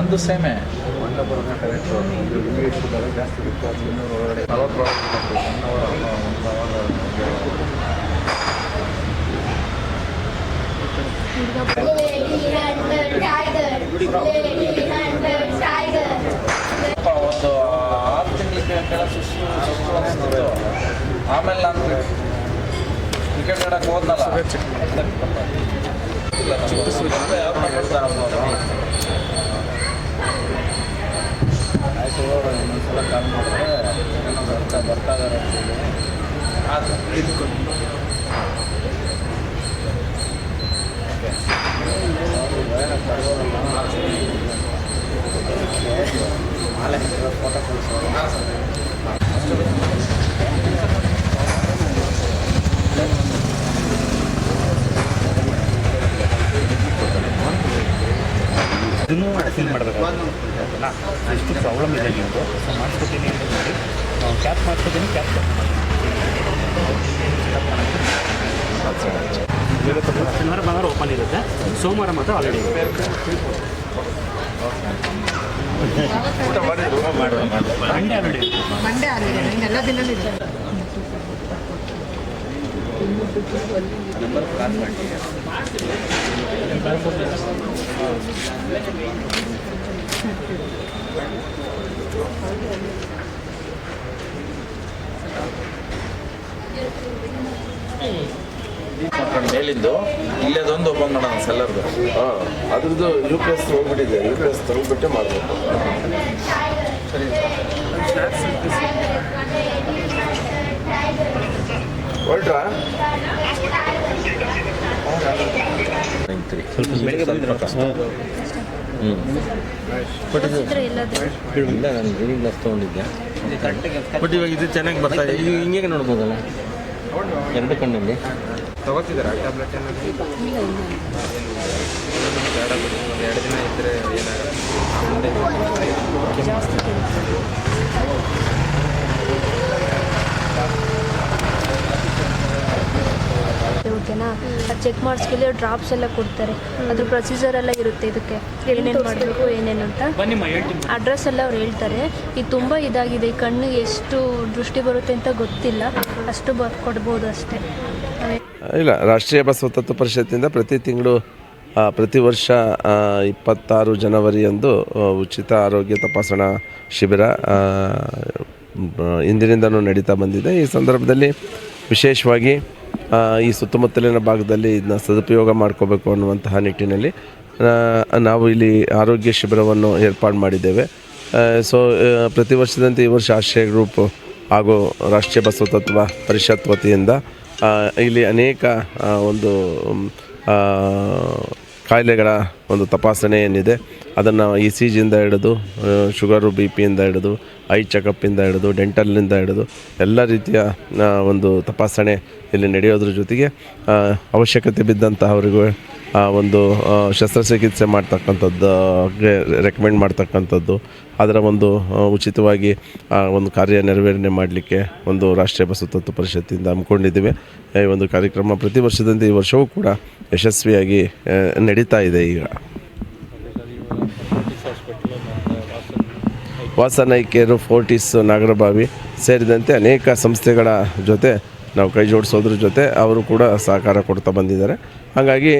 ನಂದು ಸೇಮೆ. Lady hunter tiger. Lady hunter tiger. ಒಂದು ಆರು ತಿಂಗಳಿಗೆ ಕೆಳ ಸುಸ್ತು ಸುಸ್ತು ಅನಿಸ್ತಿತ್ತು ಆಮೇಲೆ ನಾನು ಕ್ರಿಕೆಟ್ ಆಡಕ್ಕೆ ಹೋದ್ನಲ್ಲ. ಇಲ್ಲ, Bitcoin. ಇದನ್ನು ಫಿಲ್ ಮಾಡಬೇಕಾಗುತ್ತೆ. ಎಷ್ಟು ಪ್ರಾಬ್ಲಮ್ ಇದೆ ನಿಮ್ಮದು ಸೊ ಮಾಡಿಸ್ಕೊತೀನಿ ಅಂತ ನೋಡಿ ನಾವು ಕ್ಯಾಪ್ ಮಾಡ್ತೀನಿ ಕ್ಯಾಪ್ ಶನಿವಾರ ಭಾನುವಾರ ಓಪನ್ ಇರುತ್ತೆ. ಸೋಮವಾರ ಮಾತ್ರ ಆಲ್ರೆಡಿ ಮಂಡೇ ಆಲ್ರೆಡಿ ಮಂಡೇ ಆಗಿದೆ ಎಲ್ಲ ದಿನ ಇದೆ. ಮೇಲಿದ್ದು ಇಲ್ಲದೊಂದು ಓಪನ್ ಮಾಡೋಣ ಸೆಲ್ಲರ್ದು. ಹಾಂ, ಅದ್ರದ್ದು ಯು ಪಿ ಎಸ್ ಹೋಗ್ಬಿಟ್ಟಿದೆ ಯು ಪಿ ಎಸ್ ಸರಿ ಮಾಡಬೇಕು. ಹೊರಟ್ರಾ? ಸ್ವಲ್ಪ ಬಂದಿರೋ ಇಲ್ಲ ನಾನು ರೀಡಿಂಗ್ ಗ್ಲಾಸ್ ತೊಗೊಂಡಿದ್ದೆ. ಬಟ್ ಇವಾಗ ಇದು ಚೆನ್ನಾಗಿ ಬರ್ತಾ ಇದೆ. ಇದು ಹಿಂಗೆ ನೋಡ್ಬೋದಲ್ಲ? ಎರಡು ಕಣ್ಣಲ್ಲಿ. ತಗೋತಿದ್ದೀರಾ ಟ್ಯಾಬ್ಲೆಟ್ ಎರಡು ದಿನ ಇದ್ದರೆ ಏನಾಗಲ್ಲ ಓಕೆನಾ? ಅದು ಚೆಕ್ ಮಾಡಿಸ್ಕೊಳ್ಳಿ ಡ್ರಾಪ್ಸ್ ಎಲ್ಲ ಕೊಡ್ತಾರೆ. ಅದ್ರ ಪ್ರೊಸೀಜರ್ ಎಲ್ಲ ಇರುತ್ತೆ ಇದಕ್ಕೆ. ಏನೇನು ಮಾಡಬೇಕು? ಏನೇನು ಅಂತ? ಅಡ್ರೆಸ್ ಎಲ್ಲ ಅವ್ರು ಹೇಳ್ತಾರೆ. ಇದು ತುಂಬ ಇದಾಗಿದೆ. ಈ ಕಣ್ಣು ಎಷ್ಟು ದೃಷ್ಟಿ ಬರುತ್ತೆ ಅಂತ ಗೊತ್ತಿಲ್ಲ. ಅಷ್ಟು ಬ ಕೊಡ್ಬೋದು ಅಷ್ಟೇ. ಇಲ್ಲ ರಾಷ್ಟ್ರೀಯ ಬಸವತತ್ವ ಪರಿಷತ್ತಿಂದ ಪ್ರತಿ ತಿಂಗಳು ಪ್ರತಿ ವರ್ಷ ಇಪ್ಪತ್ತಾರು ಜನವರಿಯಂದು ಉಚಿತ ಆರೋಗ್ಯ ತಪಾಸಣಾ ಶಿಬಿರ ಇಂದಿನಿಂದನೂ ನಡೀತಾ ಬಂದಿದೆ. ಈ ಸಂದರ್ಭದಲ್ಲಿ ವಿಶೇಷವಾಗಿ ಈ ಸುತ್ತಮುತ್ತಲಿನ ಭಾಗದಲ್ಲಿ ಇದನ್ನ ಸದುಪಯೋಗ ಮಾಡ್ಕೋಬೇಕು ಅನ್ನುವಂತಹ ನಿಟ್ಟಿನಲ್ಲಿ ನಾವು ಇಲ್ಲಿ ಆರೋಗ್ಯ ಶಿಬಿರವನ್ನು ಏರ್ಪಾಡು ಮಾಡಿದ್ದೇವೆ. ಸೊ ಪ್ರತಿ ವರ್ಷದಂತೆ ಈ ವರ್ಷ ಆಶ್ರಯ ಗ್ರೂಪ್ ಹಾಗೂ ರಾಷ್ಟ್ರೀಯ ಬಸವ ತತ್ವ ಪರಿಷತ್ ವತಿಯಿಂದ ಇಲ್ಲಿ ಅನೇಕ ಒಂದು ಕಾಯಿಲೆಗಳ ಒಂದು ತಪಾಸಣೆ ಏನಿದೆ ಅದನ್ನು ಇ ಸಿ ಜಿಯಿಂದ ಹಿಡಿದು ಶುಗರು, ಬಿ ಪಿಯಿಂದ ಹಿಡಿದು, ಐ ಚೆಕಪ್ಪಿಂದ ಹಿಡಿದು ಡೆಂಟಲ್ನಿಂದ ಹಿಡಿದು, ಎಲ್ಲ ರೀತಿಯ ಒಂದು ತಪಾಸಣೆ ಇಲ್ಲಿ ನಡೆಯೋದ್ರ ಜೊತೆಗೆ ಅವಶ್ಯಕತೆ ಬಿದ್ದಂತಹವರಿಗೂ ಒಂದು ಶಸ್ತ್ರಚಿಕಿತ್ಸೆ ಮಾಡ್ತಕ್ಕಂಥದ್ದು ರೆಕಮೆಂಡ್ ಮಾಡ್ತಕ್ಕಂಥದ್ದು, ಅದರ ಒಂದು ಉಚಿತವಾಗಿ ಒಂದು ಕಾರ್ಯ ನೆರವೇರಣೆ ಮಾಡಲಿಕ್ಕೆ ಒಂದು ರಾಷ್ಟ್ರೀಯ ಬಸವ ತತ್ವ ಪರಿಷತ್ತಿಂದ ಹಮ್ಮಿಕೊಂಡಿದ್ದೇವೆ. ಈ ಒಂದು ಕಾರ್ಯಕ್ರಮ ಪ್ರತಿ ವರ್ಷದಂತೆ ಈ ವರ್ಷವೂ ಕೂಡ ಯಶಸ್ವಿಯಾಗಿ ನಡೀತಾ ಇದೆ ಈಗ. ವಾಸನೈಕ್ಯರು ಫೋರ್ಟಿಸ್, ನಾಗರಬಾವಿ ಸೇರಿದಂತೆ ಅನೇಕ ಸಂಸ್ಥೆಗಳ ಜೊತೆ ನಾವು ಕೈ ಜೋಡಿಸೋದ್ರ ಜೊತೆ ಅವರು ಕೂಡ ಸಹಕಾರ ಕೊಡ್ತಾ ಬಂದಿದ್ದಾರೆ. ಹಾಗಾಗಿ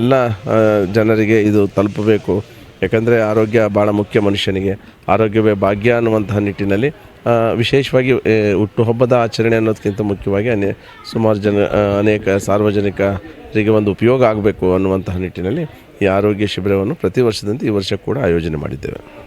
ಎಲ್ಲ ಜನರಿಗೆ ಇದು ತಲುಪಬೇಕು. ಯಾಕಂದರೆ ಆರೋಗ್ಯ ಭಾಳ ಮುಖ್ಯ ಮನುಷ್ಯನಿಗೆ. ಆರೋಗ್ಯವೇ ಭಾಗ್ಯ ಅನ್ನುವಂತಹ ನಿಟ್ಟಿನಲ್ಲಿ ವಿಶೇಷವಾಗಿ ಹುಟ್ಟುಹಬ್ಬದ ಆಚರಣೆ ಅನ್ನೋದಕ್ಕಿಂತ ಮುಖ್ಯವಾಗಿ ಅನೇ, ಸುಮಾರು ಜನ ಅನೇಕ ಸಾರ್ವಜನಿಕರಿಗೆ ಒಂದು ಉಪಯೋಗ ಆಗಬೇಕು ಅನ್ನುವಂತಹ ನಿಟ್ಟಿನಲ್ಲಿ ಈ ಆರೋಗ್ಯ ಶಿಬಿರವನ್ನು ಪ್ರತಿ ವರ್ಷದಂತೆ ಈ ವರ್ಷ ಕೂಡ ಆಯೋಜನೆ ಮಾಡಿದ್ದೇವೆ.